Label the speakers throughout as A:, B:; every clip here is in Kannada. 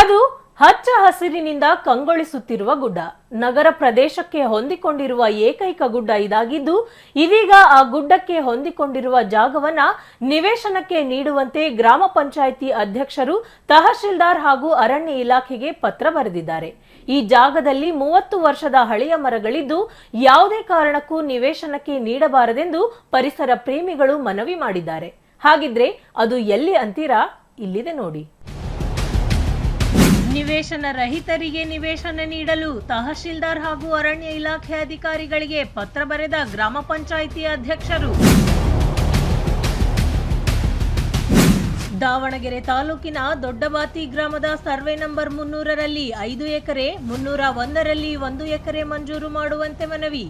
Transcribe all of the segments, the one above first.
A: ಅದು ಹಚ್ಚ ಹಸಿರಿನಿಂದ ಕಂಗೊಳಿಸುತ್ತಿರುವ ಗುಡ್ಡ. ನಗರ ಪ್ರದೇಶಕ್ಕೆ ಹೊಂದಿಕೊಂಡಿರುವ ಏಕೈಕ ಗುಡ್ಡ ಇದಾಗಿದ್ದು, ಇದೀಗ ಆ ಗುಡ್ಡಕ್ಕೆ ಹೊಂದಿಕೊಂಡಿರುವ ಜಾಗವನ್ನ ನಿವೇಶನಕ್ಕೆ ನೀಡುವಂತೆ ಗ್ರಾಮ ಪಂಚಾಯಿತಿ ಅಧ್ಯಕ್ಷರು ತಹಶೀಲ್ದಾರ್ ಹಾಗೂ ಅರಣ್ಯ ಇಲಾಖೆಗೆ ಪತ್ರ ಬರೆದಿದ್ದಾರೆ. ಈ ಜಾಗದಲ್ಲಿ ಮೂವತ್ತು ವರ್ಷದ ಹಳೆಯ ಮರಗಳಿದ್ದು, ಯಾವುದೇ ಕಾರಣಕ್ಕೂ ನಿವೇಶನಕ್ಕೆ ನೀಡಬಾರದೆಂದು ಪರಿಸರ ಪ್ರೇಮಿಗಳು ಮನವಿ ಮಾಡಿದ್ದಾರೆ. ಹಾಗಿದ್ರೆ ಅದು ಎಲ್ಲಿ ಅಂತೀರಾ? ಇಲ್ಲಿದೆ ನೋಡಿ. ನಿವೇಶನ ರಹಿತರಿಗೆ ನಿವೇಶನ ನೀಡಲು ತಹಶೀಲ್ದಾರ್ ಹಾಗೂ ಅರಣ್ಯ ಇಲಾಖೆ ಅಧಿಕಾರಿಗಳಿಗೆ ಪತ್ರ ಬರೆದ ಗ್ರಾಮ ಪಂಚಾಯಿತಿ ಅಧ್ಯಕ್ಷರು. ದಾವಣಗೆರೆ ತಾಲೂಕಿನ ದೊಡ್ಡಬಾತಿ ಗ್ರಾಮದ ಸರ್ವೆ ನಂಬರ್ ಮುನ್ನೂರರಲ್ಲಿ ಐದು ಎಕರೆ, ಮುನ್ನೂರ ಒಂದರಲ್ಲಿ ಒಂದು ಎಕರೆ ಮಂಜೂರು ಮಾಡುವಂತೆ ಮನವಿ.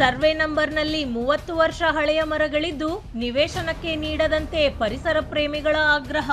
A: ಸರ್ವೆ ನಂಬರ್ನಲ್ಲಿ ಮೂವತ್ತು ವರ್ಷ ಹಳೆಯ ಮರಗಳಿದ್ದು ನಿವೇಶನಕ್ಕೆ ನೀಡದಂತೆ ಪರಿಸರ ಪ್ರೇಮಿಗಳ ಆಗ್ರಹ.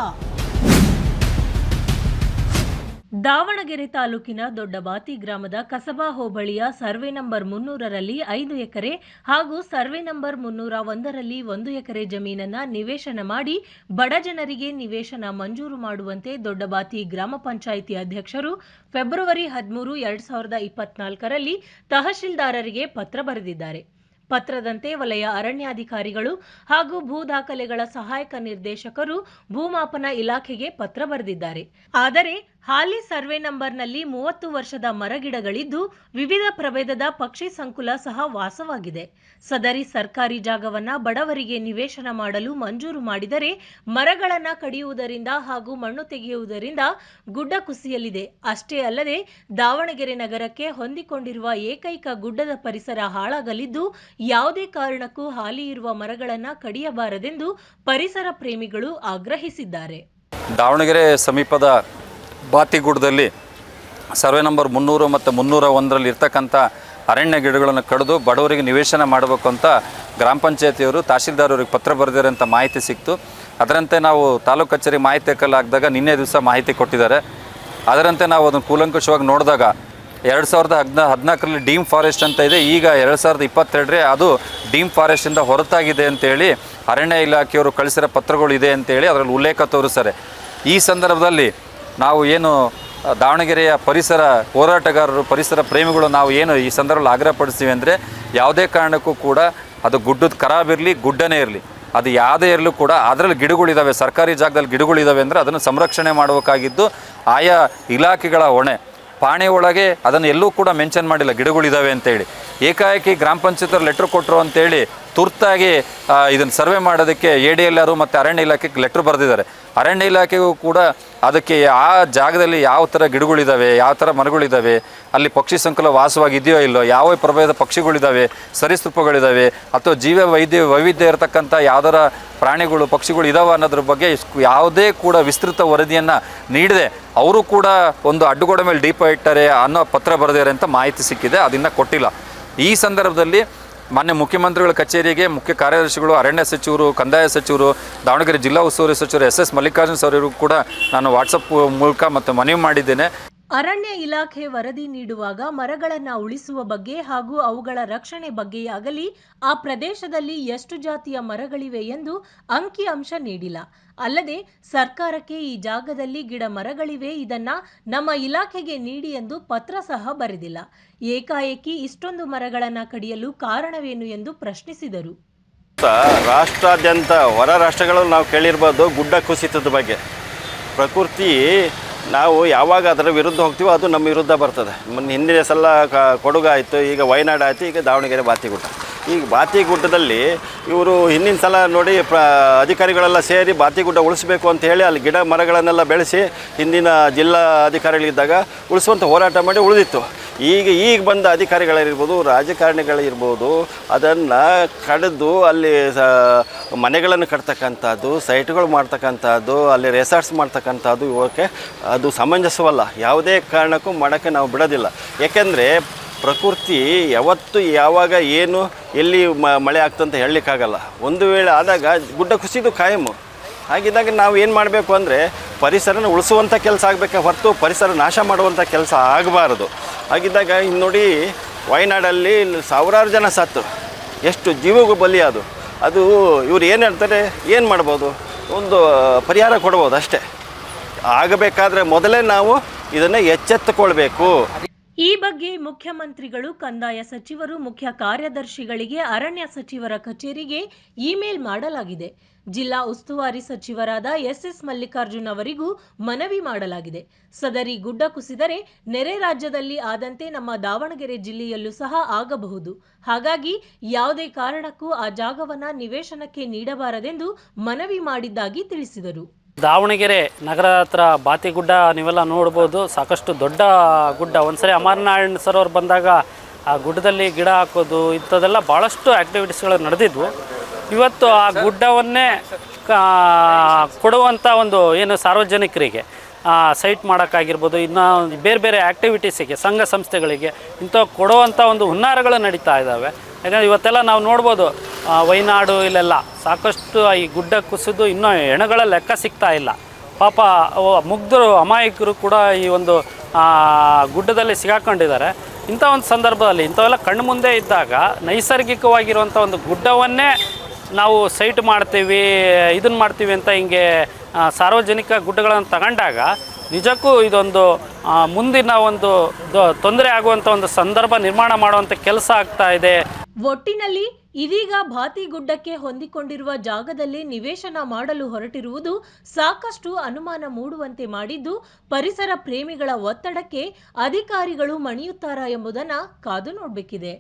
A: ದಾವಣಗೆರೆ ತಾಲೂಕಿನ ದೊಡ್ಡಬಾತಿ ಗ್ರಾಮದ ಕಸಬಾ ಹೋಬಳಿಯ ಸರ್ವೆ ನಂಬರ್ ಮುನ್ನೂರರಲ್ಲಿ ಐದು ಎಕರೆ ಹಾಗೂ ಸರ್ವೆ ನಂಬರ್ ಮುನ್ನೂರ ಒಂದರಲ್ಲಿ ಒಂದು ಎಕರೆ ಜಮೀನನ್ನ ನಿವೇಶನ ಮಾಡಿ ಬಡ ಜನರಿಗೆ ನಿವೇಶನ ಮಂಜೂರು ಮಾಡುವಂತೆ ದೊಡ್ಡಬಾತಿ ಗ್ರಾಮ ಪಂಚಾಯಿತಿ ಅಧ್ಯಕ್ಷರು ಫೆಬ್ರವರಿ ಹದಿಮೂರು ಎರಡ್ ಸಾವಿರದ ಇಪ್ಪತ್ನಾಲ್ಕರಲ್ಲಿ ತಹಶೀಲ್ದಾರರಿಗೆ ಪತ್ರ ಬರೆದಿದ್ದಾರೆ. ಪತ್ರದಂತೆ ವಲಯ ಅರಣ್ಯಾಧಿಕಾರಿಗಳು ಹಾಗೂ ಭೂ ದಾಖಲೆಗಳ ಸಹಾಯಕ ನಿರ್ದೇಶಕರು ಭೂಮಾಪನ ಇಲಾಖೆಗೆ ಪತ್ರ ಬರೆದಿದ್ದಾರೆ. ಆದರೆ ಹಾಲಿ ಸರ್ವೆ ನಂಬರ್ನಲ್ಲಿ ಮೂವತ್ತು ವರ್ಷದ ಮರಗಿಡಗಳಿದ್ದು ವಿವಿಧ ಪ್ರಭೇದದ ಪಕ್ಷಿ ಸಂಕುಲ ಸಹ ವಾಸವಾಗಿದೆ. ಸದರಿ ಸರ್ಕಾರಿ ಜಾಗವನ್ನ ಬಡವರಿಗೆ ನಿವೇಶನ ಮಾಡಲು ಮಂಜೂರು ಮಾಡಿದರೆ ಮರಗಳನ್ನು ಕಡಿಯುವುದರಿಂದ ಹಾಗೂ ಮಣ್ಣು ತೆಗೆಯುವುದರಿಂದ ಗುಡ್ಡ ಕುಸಿಯಲಿದೆ. ಅಷ್ಟೇ ಅಲ್ಲದೆ ದಾವಣಗೆರೆ ನಗರಕ್ಕೆ ಹೊಂದಿಕೊಂಡಿರುವ ಏಕೈಕ ಗುಡ್ಡದ ಪರಿಸರ ಹಾಳಾಗಲಿದ್ದು ಯಾವುದೇ ಕಾರಣಕ್ಕೂ ಹಾಲಿ ಇರುವ ಮರಗಳನ್ನು ಕಡಿಯಬಾರದೆಂದು ಪರಿಸರ ಪ್ರೇಮಿಗಳು ಆಗ್ರಹಿಸಿದ್ದಾರೆ.
B: ದಾವಣಗೆರೆ ಸಮೀಪದ ಬಾತಿಗೂಡದಲ್ಲಿ ಸರ್ವೆ ನಂಬರ್ ಮುನ್ನೂರು ಮತ್ತು ಮುನ್ನೂರ ಒಂದರಲ್ಲಿ ಇರ್ತಕ್ಕಂಥ ಅರಣ್ಯ ಗಿಡಗಳನ್ನು ಕಡಿದು ಬಡವರಿಗೆ ನಿವೇಶನ ಮಾಡಬೇಕು ಅಂತ ಗ್ರಾಮ ಪಂಚಾಯತಿಯವರು ತಹಶೀಲ್ದಾರವ್ರಿಗೆ ಪತ್ರ ಬರೆದಿದ್ದಾರೆ ಅಂತ ಮಾಹಿತಿ ಸಿಕ್ತು. ಅದರಂತೆ ನಾವು ತಾಲೂಕು ಕಚೇರಿ ಮಾಹಿತಿ ಕಲ್ಲಾಗದಾಗ ನಿನ್ನೆ ದಿವಸ ಮಾಹಿತಿ ಕೊಟ್ಟಿದ್ದಾರೆ. ಅದರಂತೆ ನಾವು ಅದನ್ನು ಕೂಲಂಕುಷವಾಗಿ ನೋಡಿದಾಗ ಎರಡು ಸಾವಿರದ ಹದಿನ, ಹದಿನಾಲ್ಕರಲ್ಲಿ ಡೀಮ್ ಫಾರೆಸ್ಟ್ ಅಂತ ಇದೆ. ಈಗ ಎರಡು ಸಾವಿರದ ಇಪ್ಪತ್ತೆರಡರೇ ಅದು ಡೀಮ್ ಫಾರೆಸ್ಟಿಂದ ಹೊರತಾಗಿದೆ ಅಂತೇಳಿ ಅರಣ್ಯ ಇಲಾಖೆಯವರು ಕಳಿಸಿರೋ ಪತ್ರಗಳು ಇದೆ ಅಂತೇಳಿ ಅದರಲ್ಲಿ ಉಲ್ಲೇಖ ತೋರಿಸ್ತಾರೆ. ಈ ಸಂದರ್ಭದಲ್ಲಿ ನಾವು ಏನು ದಾವಣಗೆರೆಯ ಪರಿಸರ ಹೋರಾಟಗಾರರು, ಪರಿಸರ ಪ್ರೇಮಿಗಳು ನಾವು ಏನು ಈ ಸಂದರ್ಭದಲ್ಲಿ ಆಗ್ರಹಪಡಿಸ್ತೀವಿ ಅಂದರೆ ಯಾವುದೇ ಕಾರಣಕ್ಕೂ ಕೂಡ ಅದು ಗುಡ್ಡದ ಖರಾಬಿರಲಿ ಗುಡ್ಡನೇ ಇರಲಿ. ಅದು ಯಾವುದೇ ಇರಲು ಕೂಡ ಅದರಲ್ಲಿ ಗಿಡಗಳಿದ್ದಾವೆ ಸರ್ಕಾರಿ ಜಾಗದಲ್ಲಿ ಗಿಡಗಳಿದ್ದಾವೆ ಅಂದರೆ ಅದನ್ನು ಸಂರಕ್ಷಣೆ ಮಾಡಬೇಕಾಗಿದ್ದು ಆಯಾ ಇಲಾಖೆಗಳ ಹೊಣೆ. ಪಾಣಿ ಒಳಗೆ ಅದನ್ನು ಎಲ್ಲೂ ಕೂಡ ಮೆನ್ಷನ್ ಮಾಡಿಲ್ಲ ಗಿಡಗಳಿದ್ದಾವೆ ಅಂತೇಳಿ. ಏಕಾಏಕಿ ಗ್ರಾಮ ಪಂಚಾಯತ್ ಲೆಟ್ರ್ ಕೊಟ್ಟರು ಅಂತೇಳಿ ತುರ್ತಾಗಿ ಇದನ್ನು ಸರ್ವೆ ಮಾಡೋದಕ್ಕೆ ಎ ಡಿ ಎಲ್ ಆರು ಮತ್ತು ಅರಣ್ಯ ಇಲಾಖೆಗೆ ಲೆಟ್ರ್ ಬರೆದಿದ್ದಾರೆ. ಅರಣ್ಯ ಇಲಾಖೆಗೂ ಕೂಡ ಅದಕ್ಕೆ ಆ ಜಾಗದಲ್ಲಿ ಯಾವ ಥರ ಗಿಡಗಳಿದ್ದಾವೆ ಯಾವ ಥರ ಮರಗಳಿದ್ದಾವೆ ಅಲ್ಲಿ ಪಕ್ಷಿ ಸಂಕುಲ ವಾಸವಾಗಿದೆಯೋ ಇಲ್ಲೋ, ಯಾವ ಪ್ರಭೇದ ಪಕ್ಷಿಗಳಿದ್ದಾವೆ ಸರಿಸೃಪಗಳಿದ್ದಾವೆ ಅಥವಾ ಜೀವ ವೈದ್ಯ ವೈವಿಧ್ಯ ಇರತಕ್ಕಂಥ ಯಾವ್ದಾರ ಪ್ರಾಣಿಗಳು, ಪಕ್ಷಿಗಳು ಇದಾವೆ ಅನ್ನೋದ್ರ ಬಗ್ಗೆ ಯಾವುದೇ ಕೂಡ ವಿಸ್ತೃತ ವರದಿಯನ್ನು ನೀಡದೆ ಅವರು ಕೂಡ ಒಂದು ಅಡ್ಡುಗೋಡೆ ಮೇಲೆ ಡೀಪ ಇಟ್ಟರೆ ಅನ್ನೋ ಪತ್ರ ಬರೆದಿದ್ದಾರೆ ಅಂತ ಮಾಹಿತಿ ಸಿಕ್ಕಿದೆ, ಅದನ್ನು ಕೊಟ್ಟಿಲ್ಲ. ಈ ಸಂದರ್ಭದಲ್ಲಿ ಮಾನ್ಯ ಮುಖ್ಯಮಂತ್ರಿಗಳ ಕಚೇರಿಗೆ ಮುಖ್ಯ ಕಾರ್ಯದರ್ಶಿಗಳು, ಅರಣ್ಯ ಸಚಿವರು, ಕಂದಾಯ ಸಚಿವರು, ದಾವಣಗೆರೆ ಜಿಲ್ಲಾ ಉಸ್ತುವಾರಿ ಸಚಿವರು ಎಸ್ ಎಸ್ ಮಲ್ಲಿಕಾರ್ಜುನ್ ಸರ್ ಕೂಡ ನಾನು ವಾಟ್ಸಪ್ ಮೂಲಕ ಮತ್ತು ಮನವಿ ಮಾಡಿದ್ದೇನೆ.
A: ಅರಣ್ಯ ಇಲಾಖೆ ವರದಿ ನೀಡುವಾಗ ಮರಗಳನ್ನ ಉಳಿಸುವ ಬಗ್ಗೆ ಹಾಗೂ ಅವುಗಳ ರಕ್ಷಣೆ ಬಗ್ಗೆಯಾಗಲಿ ಆ ಪ್ರದೇಶದಲ್ಲಿ ಎಷ್ಟು ಜಾತಿಯ ಮರಗಳಿವೆ ಎಂದು ಅಂಕಿ ಅಂಶ ನೀಡಿಲ್ಲ. ಅಲ್ಲದೆ ಸರ್ಕಾರಕ್ಕೆ ಈ ಜಾಗದಲ್ಲಿ ಗಿಡ ಮರಗಳಿವೆ, ಇದನ್ನ ನಮ್ಮ ಇಲಾಖೆಗೆ ನೀಡಿ ಎಂದು ಪತ್ರ ಸಹ ಬರೆದಿಲ್ಲ. ಏಕಾಏಕಿ ಇಷ್ಟೊಂದು ಮರಗಳನ್ನ ಕಡಿಯಲು ಕಾರಣವೇನು ಎಂದು ಪ್ರಶ್ನಿಸಿದರು.
C: ರಾಷ್ಟ್ರಾದ್ಯಂತ ಹೊರ ರಾಷ್ಟ್ರಗಳಲ್ಲಿ ನಾವು ಕೇಳಿರ್ಬೋದು ಗುಡ್ಡ ಕುಸಿತದ ಬಗ್ಗೆ. ಪ್ರಕೃತಿ ನಾವು ಯಾವಾಗ ಅದರ ವಿರುದ್ಧ ಹೋಗ್ತೀವೋ ಅದು ನಮ್ಮ ವಿರುದ್ಧ ಬರ್ತದೆ. ಮೊನ್ನೆ ಹಿಂದಿನ ಸಲ ಕ ಕೊಡಗು ಆಯಿತು, ಈಗ ವಯನಾಡು ಆಯಿತು, ಈಗ ದಾವಣಗೆರೆ ಬಾತಿಗುಡ್ಡ ಈಗ ಬಾತಿಗುಡ್ಡದಲ್ಲಿ ಇವರು ಹಿಂದಿನ ಸಲ ನೋಡಿ ಪ್ರ ಅಧಿಕಾರಿಗಳೆಲ್ಲ ಸೇರಿ ಬಾತಿಗುಡ್ಡ ಉಳಿಸ್ಬೇಕು ಅಂತ ಹೇಳಿ ಅಲ್ಲಿ ಗಿಡ ಮರಗಳನ್ನೆಲ್ಲ ಬೆಳೆಸಿ ಹಿಂದಿನ ಜಿಲ್ಲಾ ಅಧಿಕಾರಿಗಳಿದ್ದಾಗ ಉಳಿಸುವಂಥ ಹೋರಾಟ ಮಾಡಿ ಉಳಿದಿತ್ತು. ಈಗ ಈಗ ಬಂದ ಅಧಿಕಾರಿಗಳಿರ್ಬೋದು ರಾಜಕಾರಣಿಗಳಿರ್ಬೋದು ಅದನ್ನು ಕಡಿದು ಅಲ್ಲಿ ಮನೆಗಳನ್ನು ಕಟ್ತಕ್ಕಂಥದ್ದು, ಸೈಟ್ಗಳು ಮಾಡ್ತಕ್ಕಂಥದ್ದು, ಅಲ್ಲಿ ರೆಸಾರ್ಟ್ಸ್ ಮಾಡ್ತಕ್ಕಂಥದ್ದು, ಇವಕ್ಕೆ ಅದು ಸಮಂಜಸವಲ್ಲ. ಯಾವುದೇ ಕಾರಣಕ್ಕೂ ಮಾಡೋಕ್ಕೆ ನಾವು ಬಿಡೋದಿಲ್ಲ. ಯಾಕೆಂದರೆ ಪ್ರಕೃತಿ ಯಾವತ್ತು, ಯಾವಾಗ, ಏನು, ಎಲ್ಲಿ ಮಳೆ ಆಗ್ತಂತ ಹೇಳಲಿಕ್ಕಾಗಲ್ಲ. ಒಂದು ವೇಳೆ ಆದಾಗ ಗುಡ್ಡ ಕುಸಿದು ಕಾಯಮು ಹಾಗಿದ್ದಾಗ ನಾವು ಏನು ಮಾಡಬೇಕು ಅಂದರೆ ಪರಿಸರನ ಉಳಿಸುವಂಥ ಕೆಲಸ ಆಗಬೇಕೆ ಹೊರತು ಪರಿಸರ ನಾಶ ಮಾಡುವಂಥ ಕೆಲಸ ಆಗಬಾರದು. ಹಾಗಿದ್ದಾಗ ಇನ್ನು ನೋಡಿ ವಯನಾಡಲ್ಲಿ ಸಾವಿರಾರು ಜನ ಸತ್ತು. ಎಷ್ಟು ಜೀವಗೂ ಬಲಿ ಅದು. ಅದು ಇವ್ರು ಏನು ಹೇಳ್ತಾರೆ? ಏನು ಮಾಡ್ಬೋದು? ಒಂದು ಪರಿಹಾರ ಕೊಡ್ಬೋದು ಅಷ್ಟೇ. ಆಗಬೇಕಾದ್ರೆ ಮೊದಲೇ ನಾವು ಇದನ್ನು ಎಚ್ಚೆತ್ತುಕೊಳ್ಬೇಕು.
A: ಈ ಬಗ್ಗೆ ಮುಖ್ಯಮಂತ್ರಿಗಳು, ಕಂದಾಯ ಸಚಿವರು, ಮುಖ್ಯ ಕಾರ್ಯದರ್ಶಿಗಳಿಗೆ, ಅರಣ್ಯ ಸಚಿವರ ಕಚೇರಿಗೆ ಇಮೇಲ್ ಮಾಡಲಾಗಿದೆ. ಜಿಲ್ಲಾ ಉಸ್ತುವಾರಿ ಸಚಿವರಾದ ಎಸ್ಎಸ್ ಮಲ್ಲಿಕಾರ್ಜುನ್ ಅವರಿಗೂ ಮನವಿ ಮಾಡಲಾಗಿದೆ. ಸದರಿ ಗುಡ್ಡ ಕುಸಿದರೆ ನೆರೆ ರಾಜ್ಯದಲ್ಲಿ ಆದಂತೆ ನಮ್ಮ ದಾವಣಗೆರೆ ಜಿಲ್ಲೆಯಲ್ಲೂ ಸಹ ಆಗಬಹುದು. ಹಾಗಾಗಿ ಯಾವುದೇ ಕಾರಣಕ್ಕೂ ಆ ಜಾಗವನ್ನ ನಿವೇಶನಕ್ಕೆ ನೀಡಬಾರದೆಂದು ಮನವಿ ಮಾಡಿದ್ದಾಗಿ ತಿಳಿಸಿದರು.
D: ದಾವಣಗೆರೆ ನಗರ ಹತ್ರ ಬಾತಿಗುಡ್ಡ ನೀವೆಲ್ಲ ನೋಡ್ಬೋದು. ಸಾಕಷ್ಟು ದೊಡ್ಡ ಗುಡ್ಡ. ಒಂದ್ಸರಿ ಅಮರನಾರಾಯಣ ಅವ್ರು ಬಂದಾಗ ಆ ಗುಡ್ಡದಲ್ಲಿ ಗಿಡ ಹಾಕೋದು, ಇಂಥದ್ದೆಲ್ಲ ಭಾಳಷ್ಟು ಆ್ಯಕ್ಟಿವಿಟೀಸ್ಗಳು ನಡೆದಿದ್ವು. ಇವತ್ತು ಆ ಗುಡ್ಡವನ್ನೇ ಕೊಡುವಂಥ ಒಂದು ಏನು ಸಾರ್ವಜನಿಕರಿಗೆ ಸೈಟ್ ಮಾಡೋಕ್ಕಾಗಿರ್ಬೋದು, ಇನ್ನು ಬೇರೆ ಬೇರೆ ಆ್ಯಕ್ಟಿವಿಟೀಸಿಗೆ ಸಂಘ ಸಂಸ್ಥೆಗಳಿಗೆ ಇಂಥ ಕೊಡುವಂಥ ಒಂದು ಹುನ್ನಾರಗಳು ನಡೀತಾ ಇದ್ದಾವೆ. ಯಾಕಂದರೆ ಇವತ್ತೆಲ್ಲ ನಾವು ನೋಡ್ಬೋದು ವೈನಾಡು ಇಲ್ಲೆಲ್ಲ ಸಾಕಷ್ಟು ಈ ಗುಡ್ಡ ಕುಸಿದು ಇನ್ನೂ ಹೆಣಗಳ ಲೆಕ್ಕ ಸಿಗ್ತಾ ಇಲ್ಲ. ಪಾಪ ಮುಗ್ಧರು, ಅಮಾಯಕರು ಕೂಡ ಈ ಒಂದು ಗುಡ್ಡದಲ್ಲಿ ಸಿಗಾಕೊಂಡಿದ್ದಾರೆ. ಇಂಥ ಒಂದು ಸಂದರ್ಭದಲ್ಲಿ ಇಂಥವೆಲ್ಲ ಕಣ್ಣು ಮುಂದೆ ಇದ್ದಾಗ ನೈಸರ್ಗಿಕವಾಗಿರುವಂಥ ಒಂದು ಗುಡ್ಡವನ್ನೇ ನಾವು ಸೈಟ್ ಮಾಡ್ತೀವಿ ಇದನ್ನ ಮಾಡ್ತೀವಿ ಅಂತ ಹಿಂಗೆ ಸಾರ್ವಜನಿಕ ಗುಡ್ಡಗಳನ್ನು ತಗೊಂಡಾಗ ನಿಜಕ್ಕೂ ಇದೊಂದು ಮುಂದಿನ ಒಂದು ತೊಂದರೆ ಆಗುವಂಥ ಒಂದು ಸಂದರ್ಭ ನಿರ್ಮಾಣ ಮಾಡುವಂಥ ಕೆಲಸ ಆಗ್ತಾ ಇದೆ.
A: ಒಟ್ಟಿನಲ್ಲಿ ಇದೀಗ ಭಾತಿಗುಡ್ಡಕ್ಕೆ ಹೊಂದಿಕೊಂಡಿರುವ ಜಾಗದಲ್ಲಿ ನಿವೇಶನ ಮಾಡಲು ಹೊರಟಿರುವುದು ಸಾಕಷ್ಟು ಅನುಮಾನ ಮೂಡುವಂತೆ ಮಾಡಿದ್ದು, ಪರಿಸರ ಪ್ರೇಮಿಗಳ ಒತ್ತಡಕ್ಕೆ ಅಧಿಕಾರಿಗಳು ಮಣಿಯುತ್ತಾರಾ ಎಂಬುದನ್ನ ಕಾದು ನೋಡಬೇಕಿದೆ.